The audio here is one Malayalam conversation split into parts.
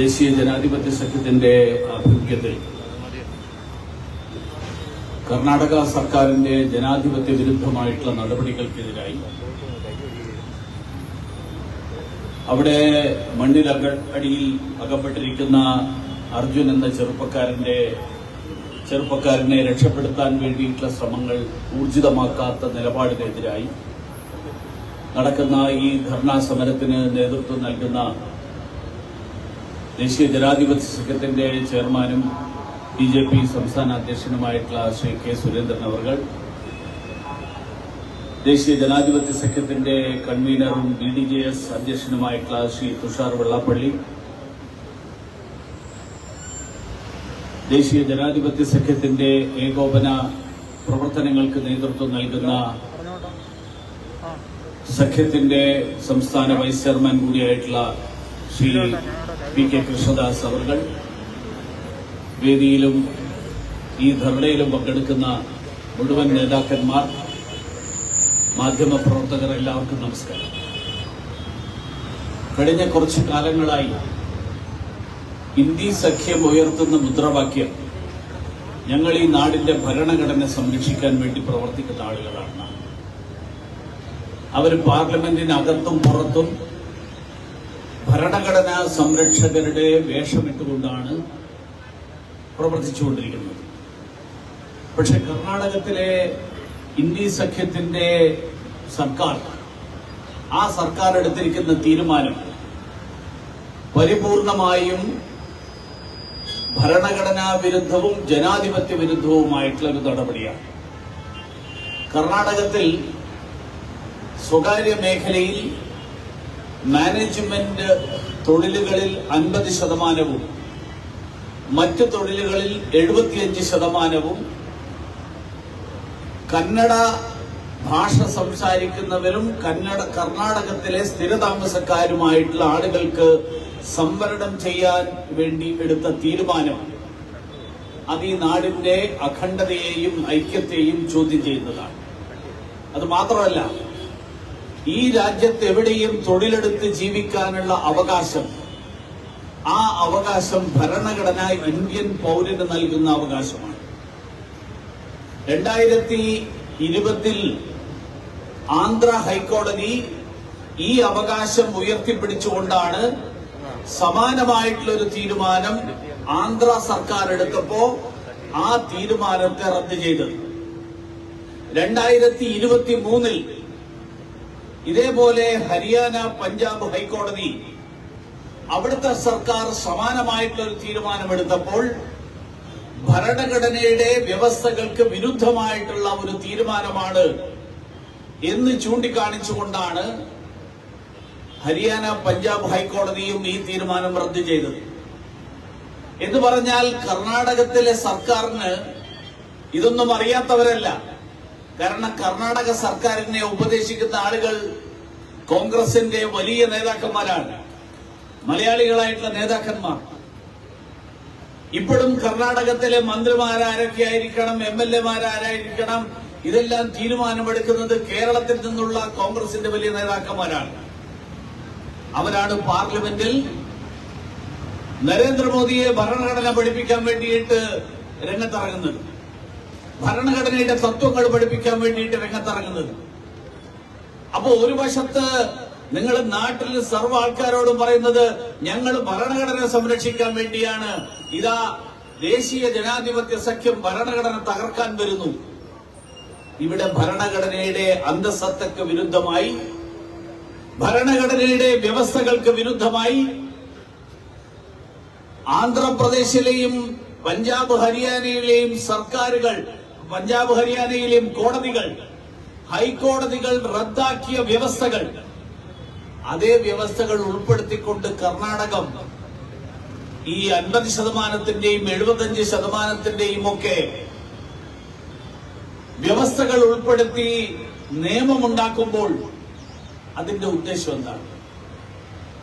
ദേശീയ ജനാധിപത്യ സഖ്യത്തിന്റെ ആഭിമുഖ്യത്തിൽ കർണാടക സർക്കാരിന്റെ ജനാധിപത്യ വിരുദ്ധമായിട്ടുള്ള നടപടികൾക്കെതിരായി അവിടെ മണ്ണിൽ അടിയിൽ അകപ്പെട്ടിരിക്കുന്ന അർജുൻ എന്ന ചെറുപ്പക്കാരന്റെ ചെറുപ്പക്കാരനെ രക്ഷപ്പെടുത്താൻ വേണ്ടിയിട്ടുള്ള ശ്രമങ്ങൾ ഊർജിതമാക്കാത്ത നിലപാടിനെതിരായി നടക്കുന്ന ഈ ധർണാ സമരത്തിന് നേതൃത്വം നൽകുന്ന ദേശീയ ജനാധിപത്യ സഖ്യത്തിന്റെ ചെയർമാനും ബി ജെ പി സംസ്ഥാന അധ്യക്ഷനുമായിട്ടുള്ള ശ്രീ കെ സുരേന്ദ്രൻ അവർ ദേശീയ ജനാധിപത്യ സഖ്യത്തിന്റെ കൺവീനറും ബി ഡി ജെ എസ് അധ്യക്ഷനുമായിട്ടുള്ള ശ്രീ തുഷാർ വെള്ളാപ്പള്ളി ദേശീയ ജനാധിപത്യ സഖ്യത്തിന്റെ ഏകോപന പ്രവർത്തനങ്ങൾക്ക് നേതൃത്വം നൽകുന്ന സഖ്യത്തിന്റെ സംസ്ഥാന വൈസ് ചെയർമാൻ കൂടിയായിട്ടുള്ള ശ്രീ പി കെ കൃഷ്ണദാസ് അവർ വേദിയിലും ഈ ധർണയിലും പങ്കെടുക്കുന്ന മുഴുവൻ നേതാക്കന്മാർ മാധ്യമപ്രവർത്തകർ എല്ലാവർക്കും നമസ്കാരം. കഴിഞ്ഞ കുറച്ച് കാലങ്ങളായി ഇന്ത്യ സഖ്യം ഉയർത്തുന്ന മുദ്രാവാക്യം ഞങ്ങൾ ഈ നാടിന്റെ ഭരണഘടന സംരക്ഷിക്കാൻ വേണ്ടി പ്രവർത്തിക്കുന്ന ആളുകളാണ്. അവർ പാർലമെന്റിനകത്തും പുറത്തും ഭരണഘടനാ സംരക്ഷകരുടെ വേഷമിട്ടുകൊണ്ടാണ് പ്രവർത്തിച്ചുകൊണ്ടിരിക്കുന്നത്. പക്ഷെ കർണാടകത്തിലെ ഇന്ത്യ സഖ്യത്തിന്റെ സർക്കാർ ആ സർക്കാർ എടുത്തിരിക്കുന്ന തീരുമാനം പരിപൂർണമായും ഭരണഘടനാ വിരുദ്ധവും ജനാധിപത്യ വിരുദ്ധവുമായിട്ടുള്ള ഒരു നടപടിയാണ്. കർണാടകത്തിൽ സ്വകാര്യ മേഖലയിൽ മാനേജ്മെന്റ് തൊഴിലുകളിൽ അൻപത് ശതമാനവും മറ്റ് തൊഴിലുകളിൽ എഴുപത്തിയഞ്ച് ശതമാനവും കന്നഡ ഭാഷ സംസാരിക്കുന്നവരും കന്നഡ കർണാടകത്തിലെ സ്ഥിരതാമസക്കാരുമായിട്ടുള്ള ആളുകൾക്ക് സംവരണം ചെയ്യാൻ വേണ്ടി എടുത്ത തീരുമാനം അത് ഈ നാടിന്റെ അഖണ്ഡതയെയും ഐക്യത്തെയും ചോദ്യം ചെയ്യുന്നതാണ്. അത് മാത്രമല്ല ഈ രാജ്യത്ത് എവിടെയും തൊഴിലെടുത്ത് ജീവിക്കാനുള്ള അവകാശം ആ അവകാശം ഭരണഘടന ഇന്ത്യൻ പൗരന് നൽകുന്ന അവകാശമാണ്. രണ്ടായിരത്തി ഇരുപതിൽ ആന്ധ്ര ഹൈക്കോടതി ഈ അവകാശം ഉയർത്തിപ്പിടിച്ചുകൊണ്ടാണ് സമാനമായിട്ടുള്ള ഒരു തീരുമാനം ആന്ധ്ര സർക്കാർ എടുത്തപ്പോ ആ തീരുമാനത്തെ റദ്ദ് ചെയ്തത്. രണ്ടായിരത്തി ഇരുപത്തി മൂന്നിൽ ഇതേപോലെ ഹരിയാന പഞ്ചാബ് ഹൈക്കോടതി അവിടുത്തെ സർക്കാർ സമാനമായിട്ടുള്ള ഒരു തീരുമാനമെടുത്തപ്പോൾ ഭരണഘടനയുടെ വ്യവസ്ഥകൾക്ക് വിരുദ്ധമായിട്ടുള്ള ഒരു തീരുമാനമാണ് എന്ന് ചൂണ്ടിക്കാണിച്ചുകൊണ്ടാണ് ഹരിയാന പഞ്ചാബ് ഹൈക്കോടതിയും ഈ തീരുമാനം റദ്ദു ചെയ്തത്. എന്ന് പറഞ്ഞാൽ കർണാടകത്തിലെ സർക്കാരിന് ഇതൊന്നും അറിയാത്തവരല്ല. കാരണം കർണാടക സർക്കാരിനെ ഉപദേശിക്കുന്ന ആളുകൾ കോൺഗ്രസിന്റെ വലിയ നേതാക്കന്മാരാണ്. മലയാളികളായിട്ടുള്ള നേതാക്കന്മാർ. ഇപ്പോഴും കർണാടകത്തിലെ മന്ത്രിമാരാരൊക്കെ ആയിരിക്കണം എം എൽ എമാരാരായിരിക്കണം ഇതെല്ലാം തീരുമാനമെടുക്കുന്നത് കേരളത്തിൽ നിന്നുള്ള കോൺഗ്രസിന്റെ വലിയ നേതാക്കന്മാരാണ്. അവരാണ് പാർലമെന്റിൽ നരേന്ദ്രമോദിയെ ഭരണഘടന പഠിപ്പിക്കാൻ വേണ്ടിയിട്ട് രംഗത്തിറങ്ങുന്നത്. ഭരണഘടനയുടെ തത്വങ്ങൾ പഠിപ്പിക്കാൻ വേണ്ടിയിട്ട് രംഗത്തിറങ്ങുന്നത്. അപ്പോ ഒരു വശത്ത് നിങ്ങൾ നാട്ടിൽ സർവ ആൾക്കാരോടും പറയുന്നത് ഞങ്ങൾ ഭരണഘടന സംരക്ഷിക്കാൻ വേണ്ടിയാണ്. ഇതാ ദേശീയ ജനാധിപത്യ സഖ്യം ഭരണഘടന തകർക്കാൻ വരുന്നു. ഇവിടെ ഭരണഘടനയുടെ അന്തസത്തക്ക് വിരുദ്ധമായി ഭരണഘടനയുടെ വ്യവസ്ഥകൾക്ക് വിരുദ്ധമായി ആന്ധ്രാപ്രദേശിലെയും പഞ്ചാബ് ഹരിയാനയിലെയും സർക്കാരുകൾ പഞ്ചാബ് ഹരിയാനയിലെയും കോടതികൾ ഹൈക്കോടതികൾ റദ്ദാക്കിയ വ്യവസ്ഥകൾ. അതേ വ്യവസ്ഥകൾ ഉൾപ്പെടുത്തിക്കൊണ്ട് കർണാടകം ഈ അൻപത് ശതമാനത്തിന്റെയും എഴുപത്തഞ്ച് ശതമാനത്തിന്റെയും ഒക്കെ വ്യവസ്ഥകൾ ഉൾപ്പെടുത്തി നിയമമുണ്ടാക്കുമ്പോൾ അതിന്റെ ഉദ്ദേശം എന്താണ്?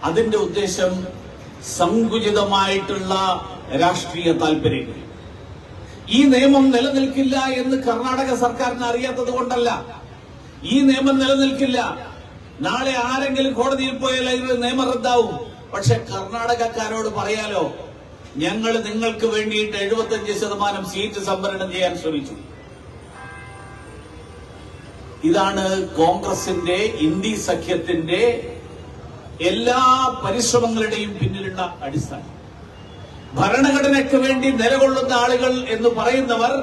അതിന്റെ ഉദ്ദേശം സങ്കുചിതമായിട്ടുള്ള രാഷ്ട്രീയ താല്പര്യങ്ങൾ ഈ നിയമം നിലനിൽക്കില്ല എന്ന് കർണാടക സർക്കാരിന് അറിയാത്തത് കൊണ്ടല്ല. ഈ നിയമം നിലനിൽക്കില്ല. നാളെ ആരെങ്കിലും കോടതിയിൽ പോയാൽ അതിന് നിയമം റദ്ദാവും. പക്ഷെ കർണാടകക്കാരോട് പറയാലോ ഞങ്ങൾ നിങ്ങൾക്ക് വേണ്ടിയിട്ട് എഴുപത്തഞ്ച് ശതമാനം സീറ്റ് സംവരണം ചെയ്യാൻ ശ്രമിച്ചു. ഇതാണ് കോൺഗ്രസിന്റെ ഇന്ത്യ സഖ്യത്തിന്റെ എല്ലാ പരിശ്രമങ്ങളുടെയും പിന്നിലുള്ള അടിസ്ഥാനം. ഭരണഘടനയ്ക്ക് വേണ്ടി നിലകൊള്ളുന്ന ആളുകൾ എന്ന് പറയുന്നവർ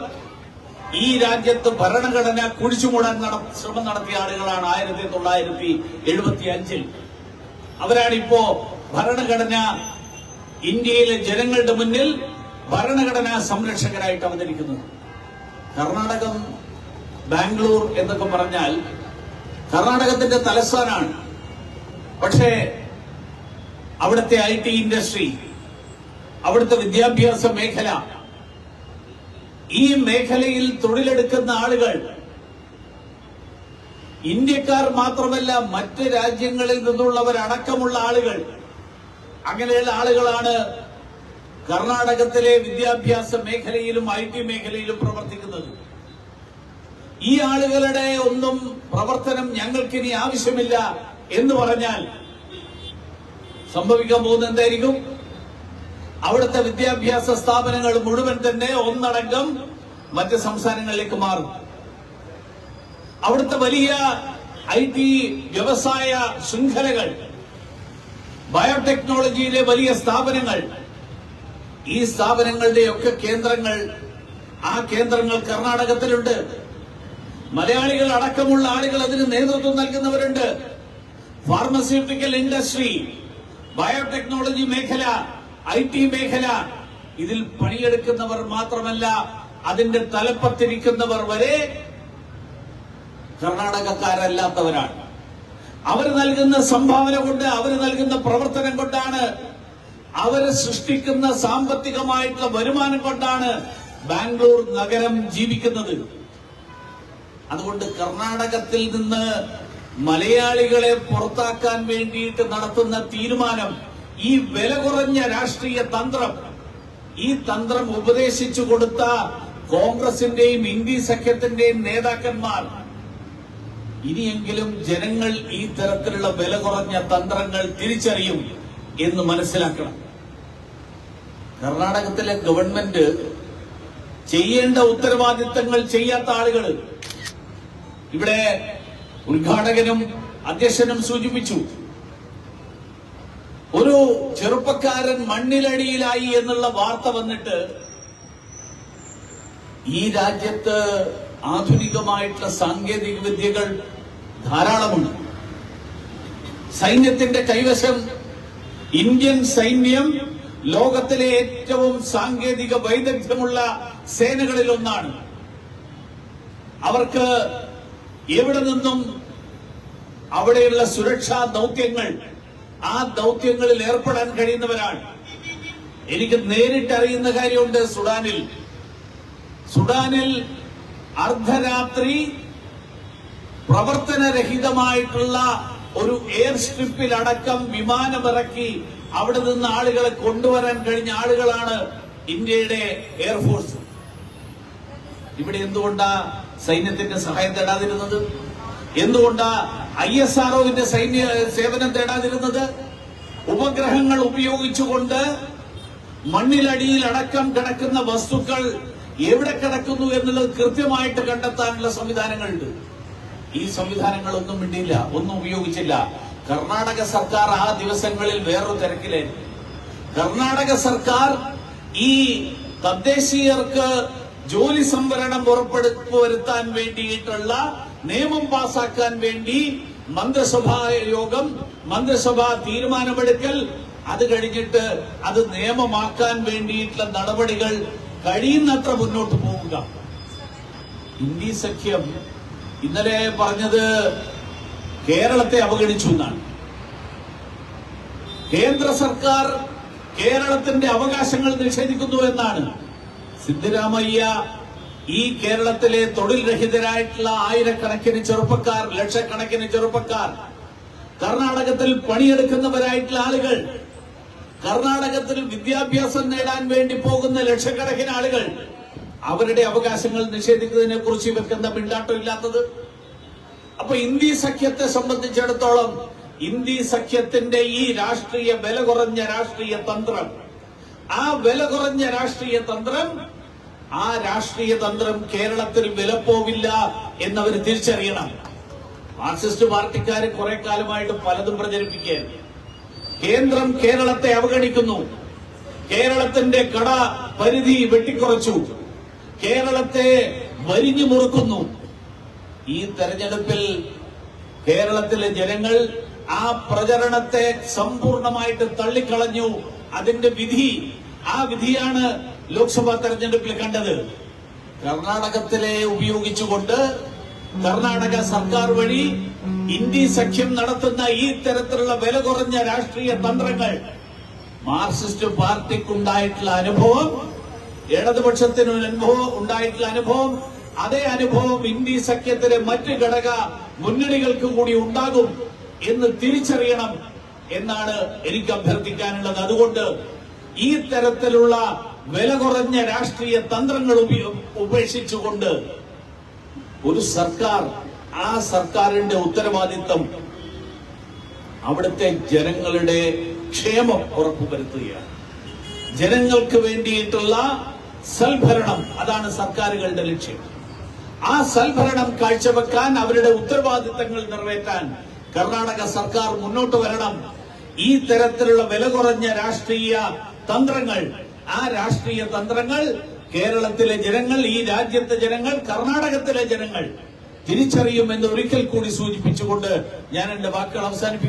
ഈ രാജ്യത്ത് ഭരണഘടന കുഴിച്ചുമൂടാൻ ശ്രമം നടത്തിയ ആളുകളാണ് ആയിരത്തി തൊള്ളായിരത്തി എഴുപത്തി അഞ്ചിൽ അവരാണിപ്പോ ഭരണഘടന ഇന്ത്യയിലെ ജനങ്ങളുടെ മുന്നിൽ ഭരണഘടനാ സംരക്ഷകരായിട്ട് അവതരിക്കുന്നത്. കർണാടകം ബാംഗ്ലൂർ എന്നൊക്കെ പറഞ്ഞാൽ കർണാടകത്തിന്റെ തലസ്ഥാനാണ്. പക്ഷേ അവിടുത്തെ ഐ ടി ഇൻഡസ്ട്രി അവിടുത്തെ വിദ്യാഭ്യാസ മേഖല. ഈ മേഖലയിൽ തൊഴിലെടുക്കുന്ന ആളുകൾ ഇന്ത്യക്കാർ മാത്രമല്ല മറ്റ് രാജ്യങ്ങളിൽ നിന്നുള്ളവരടക്കമുള്ള ആളുകൾ. അങ്ങനെയുള്ള ആളുകളാണ് കർണാടകത്തിലെ വിദ്യാഭ്യാസ മേഖലയിലും ഐ ടി മേഖലയിലും പ്രവർത്തിക്കുന്നത്. ഈ ആളുകളുടെ ഒന്നും പ്രവർത്തനം ഞങ്ങൾക്കിനി ആവശ്യമില്ല എന്ന് പറഞ്ഞാൽ സംഭവിക്കാൻ പോകുന്ന എന്തായിരിക്കും? അവിടുത്തെ വിദ്യാഭ്യാസ സ്ഥാപനങ്ങൾ മുഴുവൻ തന്നെ ഒന്നടങ്കം മറ്റ് സംസ്ഥാനങ്ങളിലേക്ക് മാറും. അവിടുത്തെ വലിയ ഐ ടി വ്യവസായ ശൃംഖലകൾ ബയോടെക്നോളജിയിലെ വലിയ സ്ഥാപനങ്ങൾ ഈ സ്ഥാപനങ്ങളുടെയൊക്കെ കേന്ദ്രങ്ങൾ ആ കേന്ദ്രങ്ങൾ കർണാടകത്തിലുണ്ട്. മലയാളികൾ അടക്കമുള്ള ആളുകൾ അതിന് നേതൃത്വം നൽകുന്നവരുണ്ട്. ഫാർമസ്യൂട്ടിക്കൽ ഇൻഡസ്ട്രി ബയോടെക്നോളജി മേഖല ഐ ടി മേഖല ഇതിൽ പണിയെടുക്കുന്നവർ മാത്രമല്ല അതിന്റെ തലപ്പത്തിരിക്കുന്നവർ വരെ കർണാടകക്കാരല്ലാത്തവരാണ്. അവർ നൽകുന്ന സംഭാവന കൊണ്ട് അവർ നൽകുന്ന പ്രവർത്തനം കൊണ്ടാണ് അവർ സൃഷ്ടിക്കുന്ന സാമ്പത്തികമായിട്ടുള്ള വരുമാനം കൊണ്ടാണ് ബാംഗ്ലൂർ നഗരം ജീവിക്കുന്നത്. അതുകൊണ്ട് കർണാടകത്തിൽ നിന്ന് മലയാളികളെ പുറത്താക്കാൻ വേണ്ടിയിട്ട് നടത്തുന്ന തീരുമാനം ഈ വില കുറഞ്ഞ രാഷ്ട്രീയ തന്ത്രം ഈ തന്ത്രം ഉപദേശിച്ചു കൊടുത്ത കോൺഗ്രസിന്റെയും ഇന്ത്യ സഖ്യത്തിന്റെയും നേതാക്കന്മാർ ഇനിയെങ്കിലും ജനങ്ങൾ ഈ തരത്തിലുള്ള വില കുറഞ്ഞ തന്ത്രങ്ങൾ തിരിച്ചറിയും എന്ന് മനസ്സിലാക്കണം. കർണാടകത്തിലെ ഗവൺമെന്റ് ചെയ്യേണ്ട ഉത്തരവാദിത്തങ്ങൾ ചെയ്യാത്ത ആളുകൾ ഇവിടെ ഉദ്ഘാടകനും അധ്യക്ഷനും സൂചിപ്പിച്ചു. ഒരു ചെറുപ്പക്കാരൻ മണ്ണിലടിയിലായി എന്നുള്ള വാർത്ത വന്നിട്ട് ഈ രാജ്യത്ത് ആധുനികമായിട്ടുള്ള സാങ്കേതിക വിദ്യകൾ ധാരാളമുണ്ട്. സൈന്യത്തിന്റെ കൈവശം ഇന്ത്യൻ സൈന്യം ലോകത്തിലെ ഏറ്റവും സാങ്കേതിക വൈദഗ്ധ്യമുള്ള സേനകളിൽ ഒന്നാണ്. അവർക്ക് എവിടെ നിന്നും അവിടെയുള്ള സുരക്ഷാ ദൗത്യങ്ങൾ ആ ദൗത്യങ്ങളിൽ ഏർപ്പെടാൻ കഴിയുന്നവരാണ്. എനിക്ക് നേരിട്ട് അറിയുന്ന കാര്യമുണ്ട് സുഡാനിൽ. സുഡാനിൽ അർദ്ധരാത്രി പ്രവർത്തനരഹിതമായിട്ടുള്ള ഒരു എയർ സ്ട്രിപ്പിൽ അടക്കം വിമാനമിറക്കി അവിടെ നിന്ന് ആളുകളെ കൊണ്ടുവരാൻ കഴിഞ്ഞ ആളുകളാണ് ഇന്ത്യയുടെ എയർഫോഴ്സ് ഇവിടെ എന്തുകൊണ്ടാ സൈന്യത്തിന്റെ സഹായം തേടാതിരുന്നത്? എന്തുകൊണ്ടാ ഐ എസ് ആർ ഒവിന്റെ സൈന്യ സേവനം തേടാതിരുന്നത് ഉപഗ്രഹങ്ങൾ ഉപയോഗിച്ചുകൊണ്ട് മണ്ണിലടിയിൽ അടക്കം കിടക്കുന്ന വസ്തുക്കൾ എവിടെ കിടക്കുന്നു എന്നുള്ളത് കൃത്യമായിട്ട് കണ്ടെത്താനുള്ള സംവിധാനങ്ങളുണ്ട്. ഈ സംവിധാനങ്ങളൊന്നും വേണ്ടിയില്ല ഒന്നും ഉപയോഗിച്ചില്ല. കർണാടക സർക്കാർ ആ ദിവസങ്ങളിൽ വേറൊരു തിരക്കിലായിരുന്നു. കർണാടക സർക്കാർ ഈ തദ്ദേശീയർക്ക് ജോലി സംവരണം ഉറപ്പെടുത്തുവരുത്താൻ വേണ്ടിയിട്ടുള്ള നിയമം പാസാക്കാൻ വേണ്ടി മന്ത്രിസഭാ യോഗം മന്ത്രിസഭാ തീരുമാനമെടുക്കൽ. അത് കഴിഞ്ഞിട്ട് അത് നിയമമാക്കാൻ വേണ്ടിയിട്ടുള്ള നടപടികൾ കഴിയുന്നത്ര മുന്നോട്ട് പോവുക. ഇന്ത്യ സഖ്യം ഇന്നലെ പറഞ്ഞത് കേരളത്തെ അവഗണിച്ചു എന്നാണ്. കേന്ദ്ര സർക്കാർ കേരളത്തിന്റെ അവകാശങ്ങൾ നിഷേധിക്കുന്നു എന്നാണ്. സിദ്ധരാമയ്യ ഈ കേരളത്തിലെ തൊഴിൽ രഹിതരായിട്ടുള്ള ആയിരക്കണക്കിന് ചെറുപ്പക്കാർ ലക്ഷക്കണക്കിന് ചെറുപ്പക്കാർ കർണാടകത്തിൽ പണിയെടുക്കുന്നവരായിട്ടുള്ള ആളുകൾ കർണാടകത്തിൽ വിദ്യാഭ്യാസം നേടാൻ വേണ്ടി പോകുന്ന ലക്ഷക്കണക്കിന് ആളുകൾ അവരുടെ അവകാശങ്ങൾ നിഷേധിക്കുന്നതിനെ കുറിച്ച് വെക്കുന്ന പിണ്ടാട്ടം ഇല്ലാത്തത്? അപ്പൊ ഇന്ത്യ സഖ്യത്തെ സംബന്ധിച്ചിടത്തോളം ഇന്ത്യ സഖ്യത്തിന്റെ ഈ രാഷ്ട്രീയ വില കുറഞ്ഞ രാഷ്ട്രീയ തന്ത്രം ആ വില കുറഞ്ഞ രാഷ്ട്രീയ തന്ത്രം ആ രാഷ്ട്രീയ തന്ത്രം കേരളത്തിൽ വിലപ്പോവില്ല എന്നവർ തിരിച്ചറിയണം. മാർക്സിസ്റ്റ് പാർട്ടിക്കാർ കുറെ കാലമായിട്ട് പലതും പ്രചരിപ്പിക്കുകയാണ്. കേന്ദ്രം കേരളത്തെ അവഗണിക്കുന്നു. കേരളത്തിന്റെ കട പരിധി വെട്ടിക്കുറച്ചു. കേരളത്തെ വരിഞ്ഞു മുറുക്കുന്നു. ഈ തെരഞ്ഞെടുപ്പിൽ കേരളത്തിലെ ജനങ്ങൾ ആ പ്രചരണത്തെ സമ്പൂർണമായിട്ട് തള്ളിക്കളഞ്ഞു. അതിന്റെ വിധി ആ വിധിയാണ് ലോക്സഭാ തെരഞ്ഞെടുപ്പിൽ കണ്ടത്. കർണാടകത്തിലെ ഉപയോഗിച്ചുകൊണ്ട് കർണാടക സർക്കാർ വഴി ഇന്ത്യ സഖ്യം നടത്തുന്ന ഈ തരത്തിലുള്ള വില കുറഞ്ഞ രാഷ്ട്രീയ തന്ത്രങ്ങൾ മാർക്സിസ്റ്റ് പാർട്ടിക്കുണ്ടായിട്ടുള്ള അനുഭവം ഇടതുപക്ഷത്തിന് അനുഭവം ഉണ്ടായിട്ടുള്ള അനുഭവം അതേ അനുഭവം ഇന്ത്യ സഖ്യത്തിലെ മറ്റ് ഘടക മുന്നണികൾക്ക് കൂടി ഉണ്ടാകും എന്ന് തിരിച്ചറിയണം എന്നാണ് എനിക്ക് അഭ്യർത്ഥിക്കാനുള്ളത്. അതുകൊണ്ട് ഈ തരത്തിലുള്ള വില കുറഞ്ഞ രാഷ്ട്രീയ തന്ത്രങ്ങൾ ഉപേക്ഷിച്ചുകൊണ്ട് ഒരു സർക്കാർ ആ സർക്കാരിന്റെ ഉത്തരവാദിത്തം അവിടുത്തെ ജനങ്ങളുടെ ക്ഷേമം ഉറപ്പുവരുത്തുകയാണ്. ജനങ്ങൾക്ക് വേണ്ടിയിട്ടുള്ള സൽഭരണം അതാണ് സർക്കാരുകളുടെ ലക്ഷ്യം. ആ സൽഭരണം കാഴ്ചവെക്കാൻ അവരുടെ ഉത്തരവാദിത്തങ്ങൾ നിറവേറ്റാൻ കർണാടക സർക്കാർ മുന്നോട്ട് വരണം. ഈ തരത്തിലുള്ള വില കുറഞ്ഞ രാഷ്ട്രീയ തന്ത്രങ്ങൾ ആ രാഷ്ട്രീയ തന്ത്രങ്ങൾ കേരളത്തിലെ ജനങ്ങൾ ഈ രാജ്യത്തെ ജനങ്ങൾ കർണാടകത്തിലെ ജനങ്ങൾ തിരിച്ചറിയുമെന്ന് ഒരിക്കൽ കൂടി സൂചിപ്പിച്ചുകൊണ്ട് ഞാൻ എന്റെ വാക്കുകൾ അവസാനിപ്പിക്കുന്നു.